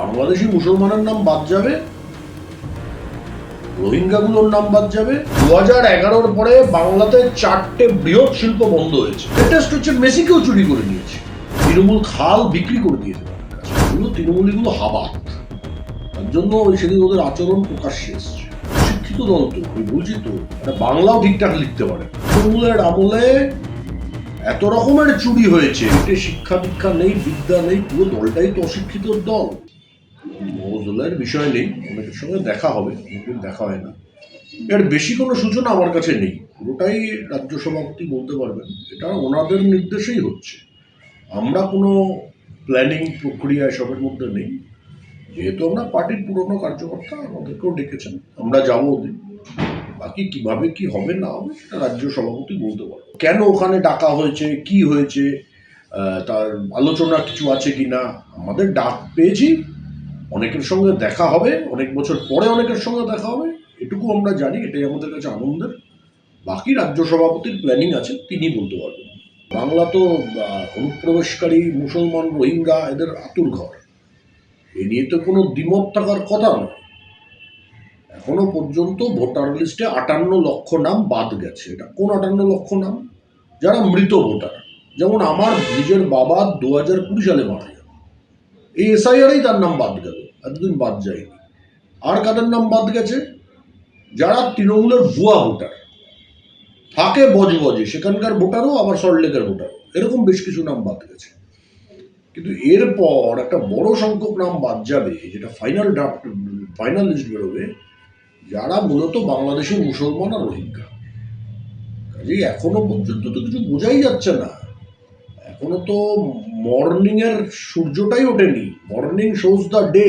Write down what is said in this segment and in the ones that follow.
বাংলাদেশি মুসলমানের নাম বাদ যাবে, রোহিঙ্গাগুলোর নাম বাদ যাবে। দু হাজার এগারোর পরে বাংলাতে চারটে বৃহৎ শিল্প বন্ধ হয়েছে। লেটেস্ট হচ্ছে মেসিকেও চুরি করে নিয়েছে। তৃণমূল খাল বিক্রি করে দিয়েছে এগুলো হাবাত। তার জন্য ওই সেদিন ওদের আচরণ প্রকাশ্যে এসছে। শিক্ষিত দল তো বলছি তো বাংলাও ঠিকঠাক লিখতে পারে। তৃণমূলের আমলে এত রকমের চুরি হয়েছে শিক্ষা দীক্ষা নেই, বিদ্যা নেই, পুরো দলটাই তো অশিক্ষিত দল। মৌজুলের বিষয় নেই। অনেকের সঙ্গে দেখা হবে অনেকদিন দেখা হয় না। এর বেশি কোনো সূচনা আমার কাছে নেই। পুরোটাই রাজ্য সভাপতি বলতে পারবেন। এটা ওনাদের নির্দেশেই হচ্ছে। আমরা কোনো প্ল্যানিং প্রক্রিয়া এসবের মধ্যে নেই। যেহেতু আমরা পার্টির পুরনো কার্যকর্তা, আমাদেরকেও ডেকেছেন। আমরা যাব ওদিন বাকি কীভাবে কি হবে, না হবে সেটা রাজ্য সভাপতি বলতে পারবে। কেন ওখানে ডাকা হয়েছে, কি হয়েছে তার আলোচনা কিছু আছে কি না আমাদের ডাক পেয়েছি। অনেকের সঙ্গে দেখা হবে, অনেক বছর পরে অনেকের সঙ্গে দেখা হবে, এটুকু আমরা জানি, এটাই আমাদের কাছে আনন্দের। বাকি রাজ্য সভাপতির প্ল্যানিং আছে, তিনি বলতে পারবেন। বাংলা তো অনুপ্রবেশকারী, মুসলমান, রোহিঙ্গা, এদের আতুর ঘর। এ নিয়ে তো কোনো দ্বিমত থাকার কথা নয়। এখনও পর্যন্ত ভোটার লিস্টে আটান্ন লক্ষ নাম বাদ গেছে। এটা কোন আটান্ন লক্ষ নাম? যারা মৃত ভোটার। যেমন আমার নিজের বাবা দু হাজার কুড়ি সালে মারা এই এসআইআরেই তার নাম বাদ গেল, এতদিন বাদ যায়নি। আর কাদের নাম বাদ গেছে? যারা তৃণমূলের ভুয়া ভোটার, থাকে বজে বজবজে সেখানকার ভোটারও আবার সল্টলেকের ভোটার এরকম বেশ কিছু নাম বাদ গেছে। কিন্তু এরপর একটা বড় সংখ্যক নাম বাদ যাবে, যেটা ফাইনাল ড্রাফট ফাইনাল লিস্ট বেরোবে, যারা মূলত বাংলাদেশের মুসলমান আর রোহিঙ্গা। কাজেই এখনও পর্যন্ত তো কিছু বোঝাই যাচ্ছে না। এখনও তো মর্নিং এর সূর্যটাই ওঠেনি। মর্নিং শোজ দ্য ডে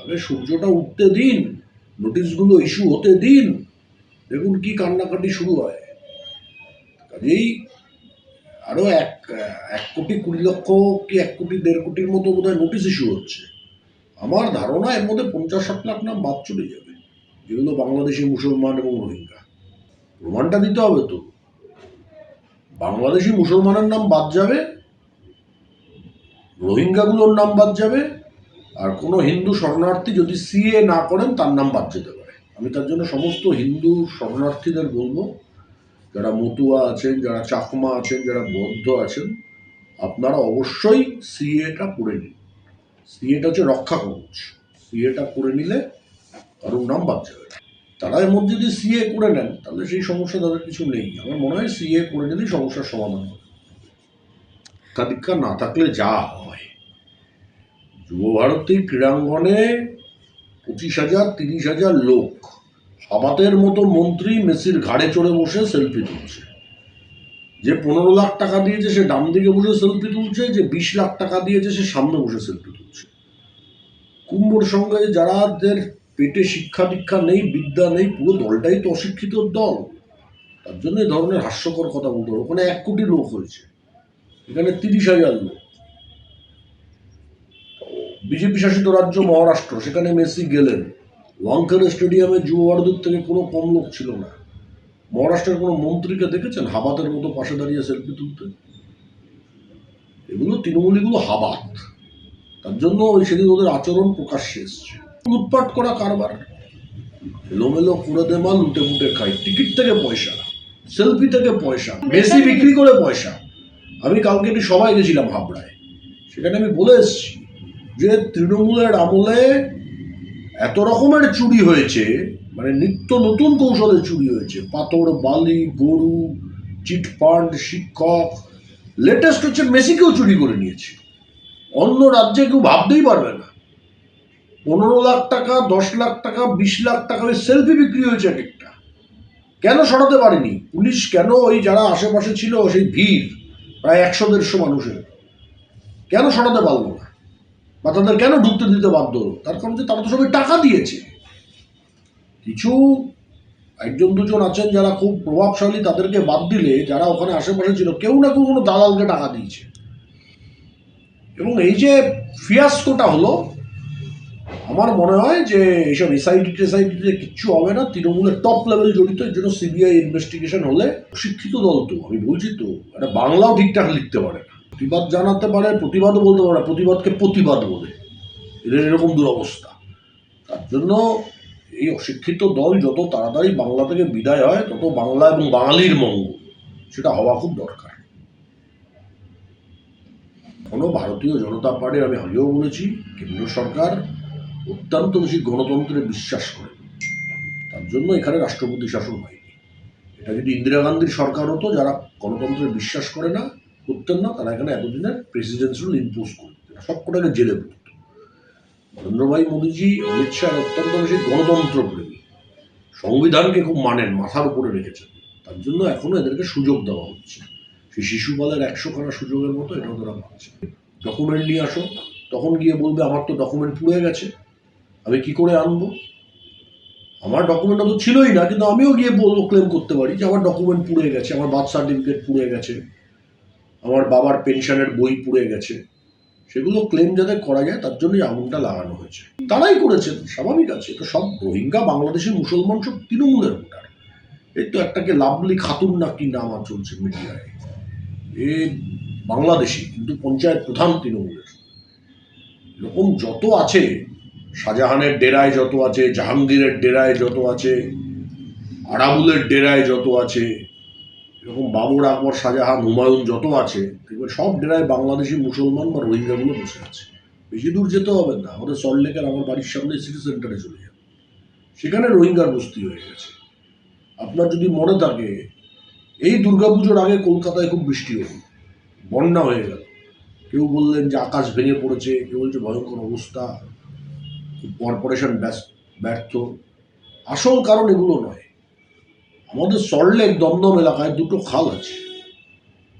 আগে সূর্যটা উঠতে দিন নোটিশগুলো ইস্যু হতে দিন। দেখুন কি কান্নাকাটি শুরু হয়। কাজেই আরও এক এক কোটি কুড়ি লক্ষ কি এক কোটি দেড় কোটির মতো বোধহয় নোটিশ ইস্যু হচ্ছে। আমার ধারণা এর মধ্যে পঞ্চাশ ষাট লাখ নাম বাদ চলে যাবে। যেগুলো বাংলাদেশি মুসলমান এবং রোহিঙ্গা। প্রমাণটা দিতে হবে তো। বাংলাদেশি মুসলমানের নাম বাদ যাবে, রোহিঙ্গাগুলোর নাম বাদ যাবে, আর কোনো হিন্দু শরণার্থী যদি সিএ না করেন, তার নাম বাদ যেতে পারে। আমি তার জন্য সমস্ত হিন্দু শরণার্থীদের বলব, যারা মতুয়া আছেন, যারা চাকমা আছেন, যারা বৌদ্ধ আছেন, আপনারা অবশ্যই সিএটা করে নিন। সিএটা হচ্ছে রক্ষা কবচ। সিএটা করে নিলে কারোর নাম বাদ যাবে। তারা এর মধ্যে যদি সিএ করে নেন, তাহলে সেই সমস্যা তাদের কিছু নেই। আমার মনে হয় সিএ করে নিলেই সমস্যার সমাধান হবে শিক্ষা না থাকলে যা হয়। যুব ভারতী ক্রীড়াঙ্গনে পঁচিশ হাজার, তিরিশ হাজার লোক হাবাতের মতো মন্ত্রী মেসির ঘাড়ে চড়ে বসে সেলফি তুলছে। যে পনেরো লাখ টাকা দিয়েছে সে ডান দিকে বসে সেলফি তুলছে, যে বিশ লাখ টাকা দিয়েছে সে সামনে বসে সেলফি তুলছে। কুম্ভর সঙ্গে যারাদের পেটে শিক্ষা দীক্ষা নেই, বিদ্যা নেই, পুরো দলটাই তো অশিক্ষিত দল। তার জন্য এই ধরনের হাস্যকর কথা বলতে হবে। ওখানে এক কোটি লোক হয়েছে। এখানে তিরিশ হাজার লোক। বিজেপি শাসিত রাজ্য মহারাষ্ট্র, সেখানে মেসি গেলেন। ওয়াংখেড়ে স্টেডিয়ামে যুব ভারতের থেকে কোনো কম লোক ছিল না। মহারাষ্ট্রের কোনো মন্ত্রীকে দেখেছেন? হাবাতের মতো পাশে দাঁড়িয়ে সেলফি তুলতে? এগুলো তৃণমূলীগুলো হাবাত। তার জন্য ওই সেদিন ওদের আচরণ প্রকাশ্যে এসছে। লুটপাট করা কারবার। এলোমেলো করে দে মাল লুটে মুটে খাই টিকিট থেকে পয়সা সেলফি থেকে পয়সা মেসি বিক্রি করে পয়সা। আমি কালকে একটু সবাই গেছিলাম হাবড়ায়। সেখানে আমি বলে এসেছি যে তৃণমূলের আমলে এত রকমের চুরি হয়েছে মানে নিত্য নতুন কৌশলে চুরি হয়েছে। পাথর বালি গরু চিটফান্ড শিক্ষক। লেটেস্ট হচ্ছে মেসিকেও চুরি করে নিয়েছে। অন্য রাজ্যে কেউ ভাবতেই পারবে না। পনেরো লাখ টাকা, দশ লাখ টাকা, বিশ লাখ টাকা ওই সেলফি বিক্রি হয়েছে এক একটা কেন সরাতে পারেনি? পুলিশ কেন ওই যারা আশেপাশে ছিল সেই ভিড়, প্রায় একশো, দেড়শো মানুষের? কেন সরাতে পারল না? বা তাদের কেন ঢুকতে দিতে বাধ্য হলো? তার কারণ যে তারা তো সবাই টাকা দিয়েছে। কিছু একজন দুজন আছেন যারা খুব প্রভাবশালী, তাদেরকে বাদ দিলে যারা ওখানে আশেপাশে ছিল, কেউ না কেউ কোনো দালালকে টাকা দিয়েছে। এবং এই যে ফিয়াস্কোটা হলো আমার মনে হয় যে এইসব এসআইডি টেসআইডিতে কিচ্ছু হবে না। তৃণমূলের টপ লেভেল জড়িত এর জন্য সিবিআই ইনভেস্টিগেশন হলে শিক্ষিত দল তো, আমি বলছি তো, এটা বাংলাও ঠিকঠাক লিখতে পারে না। প্রতিবাদ জানাতে পারে, প্রতিবাদও বলতে পারে প্রতিবাদকে প্রতিবাদ বলে। এদের এরকম দুরবস্থা। তার জন্য এই অশিক্ষিত দল যত তাড়াতাড়ি বাংলা থেকে বিদায় হয়, তত বাংলা এবং বাঙালির মঙ্গল। সেটা হওয়া খুব দরকার। কোনো ভারতীয় জনতা পার্টির আমি আগেও বলেছি কেন্দ্র সরকার অত্যন্ত বেশি গণতন্ত্রে বিশ্বাস করে। তার জন্য এখানে রাষ্ট্রপতি শাসন হয়নি। এটা যদি ইন্দিরা গান্ধীর সরকার হতো, যারা গণতন্ত্রে বিশ্বাস করে না, করতেন না, তারা এখানে এতদিনের প্রেসিডেন্সিয়াল ইম্পোজ করতেন সব কটাকে জেলে পড়ত। নরেন্দ্রভাই মোদীজি, অমিত শাহ অত্যন্ত বেশি গণতন্ত্র প্রেমী। সংবিধানকে খুব মানেন, মাথার উপরে রেখেছেন। তার জন্য এখনও এদেরকে সুযোগ দেওয়া হচ্ছে। সেই শিশুপালের একশো খানা সুযোগের মতো এটাও তারা পাচ্ছে। ডকুমেন্ট নিয়ে আসো। তখন গিয়ে বলবে, আমার তো ডকুমেন্ট পুড়ে গেছে। আমি কি করে আনব? আমার ডকুমেন্ট তো ছিলই না, কিন্তু আমিও গিয়ে বলব ক্লেম করতে পারি যে আমার ডকুমেন্ট পুড়ে গেছে, আমার বার্থ সার্টিফিকেট পুড়ে গেছে, আমার বাবার পেনশনের বই পুড়ে গেছে। সেগুলো ক্লেম যাতে করা যায়, তার জন্যই আগুনটা লাগানো হয়েছে। তারাই করেছেন স্বাভাবিক আছে। তো সব রোহিঙ্গা বাংলাদেশের মুসলমান সব তৃণমূলের ভোটার। এই তো একটাকে লাভলি খাতুন না কি নাম আর চলছে মিডিয়ায়। এ বাংলাদেশি, কিন্তু পঞ্চায়েত প্রধান তৃণমূলের। এরকম যত আছে শাহজাহানের ডেরায় যত আছে, জাহাঙ্গীরের ডেরায় যত আছে আরাবুলের ডেরায় যত আছে, এরকম বাবর আকবর, শাহজাহান, হুমায়ুন যত আছে সব ডেরায় বাংলাদেশি মুসলমান বা রোহিঙ্গাগুলো বসে আছে। বেশি দূর যেতে হবে না, আমাদের সল্টলেকের আমার বাড়ির সামনে সিটি সেন্টারে চলে যাবে সেখানে রোহিঙ্গার বস্তি হয়ে গেছে। আপনার যদি মনে থাকে, এই দুর্গাপুজোর আগে কলকাতায় খুব বৃষ্টি হলো, বন্যা হয়ে গেল। কেউ বললেন যে আকাশ ভেঙে পড়েছে, কেউ বলছে ভয়ঙ্কর অবস্থা। কর্পোরেশন ব্যর্থ। আসল কারণ এগুলো নয়। আমাদের সল্টলেক দমদম এলাকায় দুটো খাল আছে।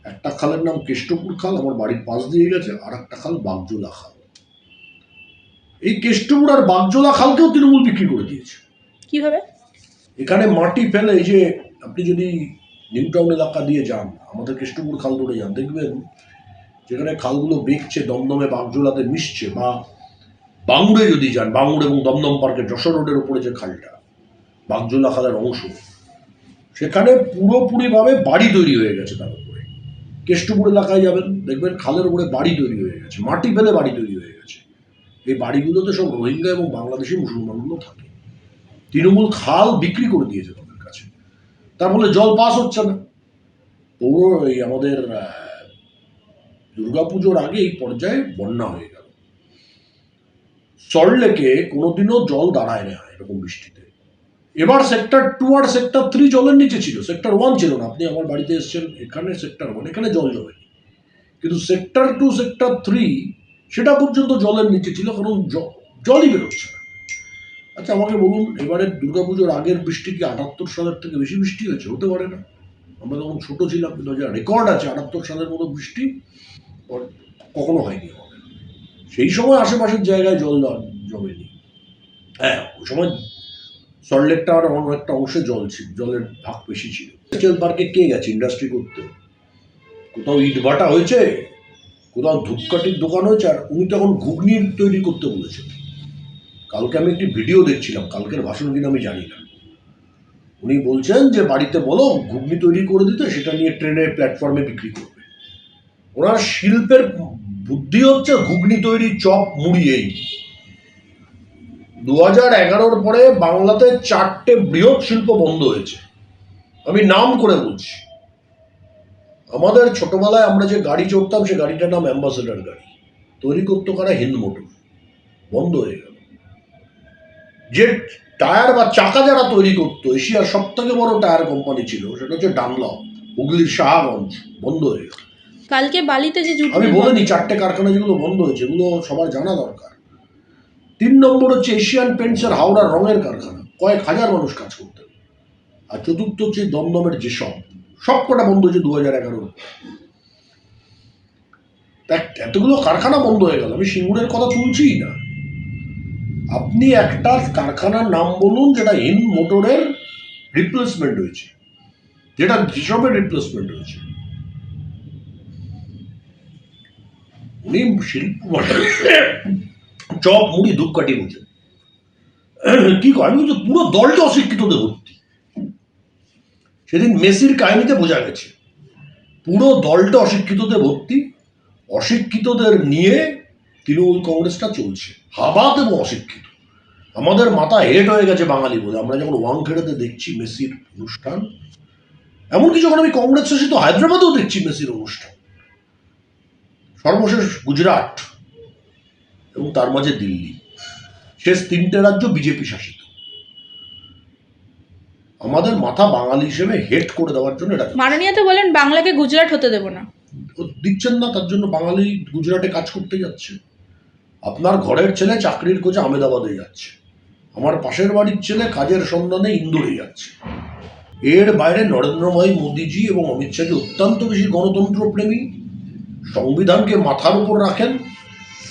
একটা খালের নাম কেষ্টপুর খাল আমার বাড়ির পাশ দিয়ে গেছে আর একটা খাল বাগজোলা খাল। এই কেষ্টপুর আর বাগজোলা খালকেও তৃণমূল বিক্রি করে দিয়েছে। কীভাবে? এখানে মাটি ফেলে এই যে আপনি যদি নিউ টাউন এলাকা দিয়ে যান আমাদের কৃষ্ণপুর খাল ধরে যান দেখবেন যেখানে খালগুলো বেঁকছে দমদমে বাগজোলাতে মিশছে বা বাংড়ে যদি যান বাংড় এবং দমদম পার্কের যশোর রোডের উপরে যে খালটা বাগজোলা খালের অংশ, সেখানে পুরোপুরিভাবে বাড়ি তৈরি হয়ে গেছে তার উপরে। কেষ্টপুর এলাকায় যাবেন, দেখবেন খালের উপরে বাড়ি তৈরি হয়ে গেছে, মাটি ফেলে বাড়ি তৈরি হয়ে গেছে। এই বাড়িগুলোতে সব রোহিঙ্গা এবং বাংলাদেশি মুসলমানগুলো থাকে। তৃণমূল খাল বিক্রি করে দিয়েছে তাদের কাছে। তার ফলে জল পাস হচ্ছে না। পৌর, এই আমাদের দুর্গাপুজোর আগে এই পর্যায়ে বন্যা হয়ে গেল সল্টলেকে কোনোদিনও জল দাঁড়ায় না এরকম বৃষ্টিতে। এবার সেক্টর টু আর সেক্টর থ্রি জলের নিচে ছিল সেক্টর ওয়ান ছিল না। আপনি আমার বাড়িতে এসেছেন, এখানে সেক্টর ওয়ান এখানে জল জমেনি। কিন্তু সেক্টর টু সেক্টর থ্রি সেটা পর্যন্ত জলের নিচে ছিল, কারণ জলই বেরোচ্ছে না। আচ্ছা আমাকে বলুন, এবারে দুর্গাপুজোর আগের বৃষ্টি কি আটাত্তর সালের থেকে বেশি বৃষ্টি হয়েছে? হতে পারে না। আমরা তখন ছোটো ছিলাম কিন্তু রেকর্ড আছে আটাত্তর সালের মতো বৃষ্টি কখনো হয়নি। সেই সময় আশেপাশের জায়গায় জল জমেনি। হ্যাঁ ওই সময় সল্টলেকটা আর অন্য একটা অংশে জল ছিল, জলের ভাগ বেশি ছিল। স্টেল পার্কে কে গেছে ইন্ডাস্ট্রি করতে? কোথাও ইট ভাটা হয়েছে? কোথাও ধূপকাঠির দোকান হয়েছে? আর উনি তখন ঘুগনি তৈরি করতে বলেছেন। কালকে আমি একটি ভিডিও দেখছিলাম, কালকের ভাষণ কিনা আমি জানি না। উনি বলছেন যে, বাড়িতে বলো, ঘুগনি তৈরি করে দিতে, সেটা নিয়ে ট্রেনে প্ল্যাটফর্মে বিক্রি করবে। ওনার শিল্পের বুদ্ধি হচ্ছে ঘুগনি তৈরি চপ মুড়ি এই দু হাজার এগারোর পরে বাংলাতে চারটে বৃহৎ শিল্প বন্ধ হয়েছে। আমি নাম করে বলছি। আমাদের ছোটবেলায় আমরা যে গাড়ি চড়তাম, সে গাড়িটার নাম অ্যাম্বাসেডার গাড়ি। তৈরি করতো কারা? হিন্দ মোটর। বন্ধ হয়ে গেল। যে টায়ার বা চাকা যারা তৈরি করতো, এশিয়ার সব থেকে বড় টায়ার কোম্পানি ছিল, সেটা হচ্ছে ডানলপ, হুগলির শাহগঞ্জ। বন্ধ হয়ে গেল। কালকে বালিতে যে জুট আমি বলে বলিনি চারটে কারখানা যেগুলো বন্ধ হয়েছে, এগুলো সবার জানা দরকার। তিন নম্বর হচ্ছে এশিয়ান পেন্টসের হাওড়ার রঙের কারখানা। কয়েক হাজার মানুষ কাজ করতে আর চতুর্থ হচ্ছে দমদমের যেসব সব কটা বন্ধ হয়েছে দু হাজার এগারো এতগুলো কারখানা বন্ধ হয়ে গেল, আমি সিঙ্গুরের কথা তুলছিই না। আপনি একটা কারখানার নাম বলুন যেটা হিন্দ মোটরের রিপ্লেসমেন্ট হয়েছে, যেটা যেসবের রিপ্লেসমেন্ট হয়েছে। উনি শিল্প, চপ, মুড়ি ধূপকাঠি বুঝে কি কয়? আমি পুরো দলটা অশিক্ষিতদের ভর্তি। সেদিন মেসির কাহিনীতে বোঝা গেছে। পুরো দলটা অশিক্ষিতদের ভর্তি। অশিক্ষিতদের নিয়ে তৃণমূল কংগ্রেসটা চলছে। হাবাদ এবং অশিক্ষিত। আমাদের মাথা হেড হয়ে গেছে বাঙালি বলে। আমরা যখন ওয়াংখেড়েতে দেখছি মেসির অনুষ্ঠান, এমনকি যখন আমি কংগ্রেস শাসিত হায়দ্রাবাদেও দেখছি মেসির অনুষ্ঠান সর্বশেষ গুজরাট এবং তার মাঝে দিল্লি। শেষ তিনটে রাজ্য বিজেপি শাসিত। আমাদের মাথা বাঙালি হিসেবে হেড করে দেওয়ার জন্য এটা মাননীয় তো বলেন বাংলাকে গুজরাট হতে দেবো না। দিচ্ছেন না তার জন্য বাঙালি গুজরাটে কাজ করতে যাচ্ছে। আপনার ঘরের ছেলে চাকরির খোঁজে আমেদাবাদে যাচ্ছে। আমার পাশের বাড়ির ছেলে কাজের সন্ধানে ইন্দোরে যাচ্ছে। এর বাইরে নরেন্দ্রভাই মোদীজি এবং অমিত শাহজি অত্যন্ত বেশি গণতন্ত্র প্রেমী সংবিধানকে মাথার উপর রাখেন,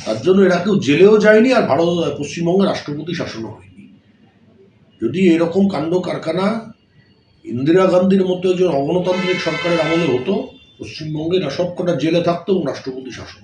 তার জন্য এরা কেউ জেলেও যায়নি আর ভারত পশ্চিমবঙ্গের রাষ্ট্রপতি শাসনও হয়নি। যদি এরকম কাণ্ড কারখানা ইন্দিরা গান্ধীর মতো একজন অগণতান্ত্রিক সরকারের আমলে হতো, পশ্চিমবঙ্গে সব কটা জেলে থাকতো এবং রাষ্ট্রপতি শাসন